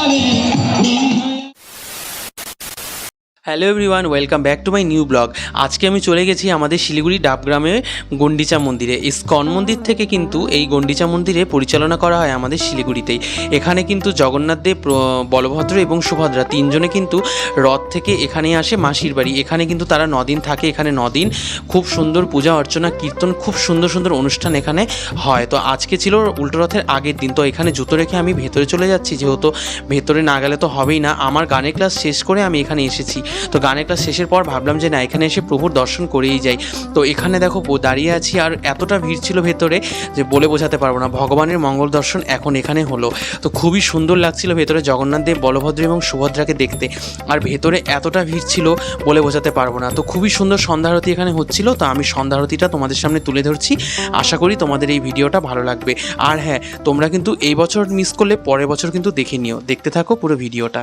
아멘. Hello everyone, welcome back to my new blog. আজকে আমি চলে গেছি আমাদের শিলিগুড়ি ডাবগ্রামে গন্ডিচা মন্দিরে। ইস্কন মন্দির থেকে কিন্তু এই গন্ডিচা মন্দিরে পরিচালনা করা হয় আমাদের শিলিগুড়িতেই। এখানে কিন্তু জগন্নাথ দেব বলভদ্র এবং সুভদ্রা তিনজনে কিন্তু রথ থেকে এখানে আসে মাসির বাড়ি। এখানে কিন্তু তারা নদিন থাকে, এখানে নদিন খুব সুন্দর পূজা, অর্চনা, কীর্তন, খুব সুন্দর সুন্দর অনুষ্ঠান এখানে হয়। তো আজকে ছিল উল্টো রথের আগের দিন, তো এখানে জুতো রেখে আমি ভেতরে চলে যাচ্ছি। যেহেতু ভেতরে না গেলে তো হবেই না। আমার গানের ক্লাস শেষ করে আমি এখানে এসেছি। তো গানের ক্লাস শেষের পর ভাবলাম যে না, এখানে এসে প্রভুর দর্শন করেই যাই। তো এখানে দেখো দাঁড়িয়ে আছি আর এতটা ভিড় ছিল ভেতরে যে বলে বোঝাতে পারব না। ভগবানের মঙ্গল দর্শন এখন এখানে হলো। তো খুবই সুন্দর লাগছিল ভেতরে জগন্নাথ দেব, বলভদ্র এবং সুভদ্রাকে দেখতে। আর ভেতরে এতটা ভিড় ছিল বলে বোঝাতে পারব না। তো খুবই সুন্দর সন্ধ্যারতি এখানে হচ্ছিল। তো আমি সন্ধ্যারতিটা তোমাদের সামনে তুলে ধরছি। আশা করি তোমাদের এই ভিডিওটা ভালো লাগবে। আর হ্যাঁ তোমরা কিন্তু এই বছর মিস করলে পরের বছর কিন্তু দেখে নিও। দেখতে থাকো পুরো ভিডিওটা।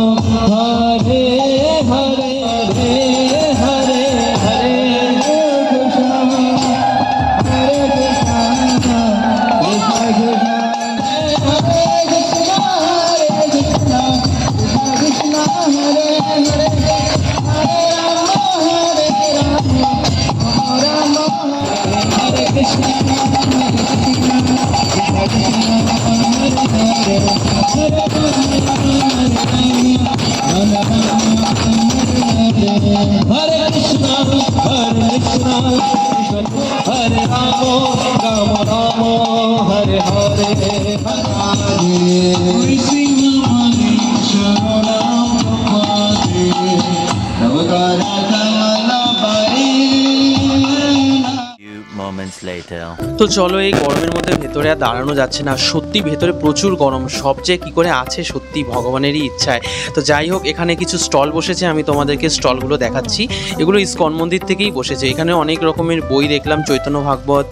হরে Krishna, Hare Krishna, হরে রাম রাম moments later. তো চলো এই গরমের মধ্যে ভেতরে আর দাঁড়ানো যাচ্ছে না। সত্যি ভেতরে প্রচুর গরম। সবচেয়ে কি করে আছে সত্যি ভগবানেরই ইচ্ছায়। তো যাই হোক, এখানে কিছু স্টল বসেছে, আমি তোমাদেরকে স্টলগুলো দেখাচ্ছি। এগুলো ইস্কন মন্দির থেকেই বসেছে। এখানে অনেক রকমের বই দেখলাম, চৈতন্য ভাগবত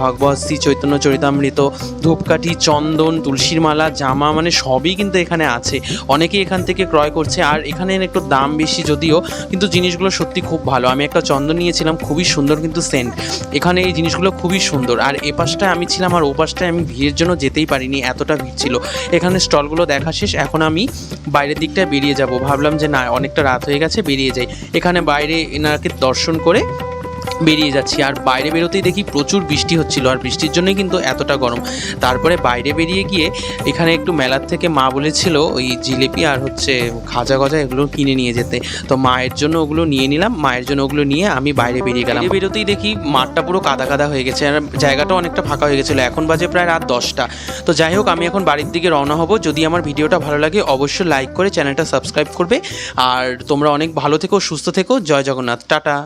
ভাগবত শ্রী চৈতন্য চরিতামৃত, ধূপকাঠি, চন্দন, তুলসীর মালা, জামা মানে সবই কিন্তু এখানে আছে। অনেকেই এখান থেকে ক্রয় করছে। আর এখানে একটু দাম বেশি যদিও, কিন্তু জিনিসগুলো সত্যি খুব ভালো। আমি একটা চন্দন নিয়েছিলাম, খুবই সুন্দর কিন্তু সেন্ট। এখানে এই জিনিসগুলো খুবই সুন্দর। আর এ পাশটায় আমি ছিলাম আর ও পাশটায় আমি ভিড়ের জন্য যেতেই পারিনি, এতটা ভিড় ছিল। এখানে স্টলগুলো দেখা শেষ, এখন আমি বাইরের দিকটায় বেরিয়ে যাব। ভাবলাম যে না, অনেকটা রাত হয়ে গেছে, বেরিয়ে যাই। এখানে বাইরে এনাকে দর্শন করে বেরিয়ে যাচ্ছি। আর বাইরে বেরোতেই দেখি প্রচুর বৃষ্টি হচ্ছিল, আর বৃষ্টির জন্যই কিন্তু এতটা গরম। তারপরে বাইরে বেরিয়ে গিয়ে এখানে একটু মেলার থেকে মা বলেছিল, ওই জিলিপি আর হচ্ছে খাজা গজা এগুলো কিনে নিয়ে যেতে। তো মায়ের জন্য ওগুলো নিয়ে নিলাম, মায়ের জন্য ওগুলো নিয়ে আমি বাইরে বেরিয়ে গেলাম। বেরোতেই দেখি মাঠটা পুরো কাদা কাদা হয়ে গেছে, আর জায়গাটা অনেকটা ফাঁকা হয়ে গেছিল। এখন বাজে প্রায় রাত দশটা। তো যাই হোক, আমি এখন বাড়ির দিকে রওনা হব। যদি আমার ভিডিওটা ভালো লাগে, অবশ্যই লাইক করে চ্যানেলটা সাবস্ক্রাইব করবে। আর তোমরা অনেক ভালো থেকো, সুস্থ থেকো। জয় জগন্নাথ। টাটা।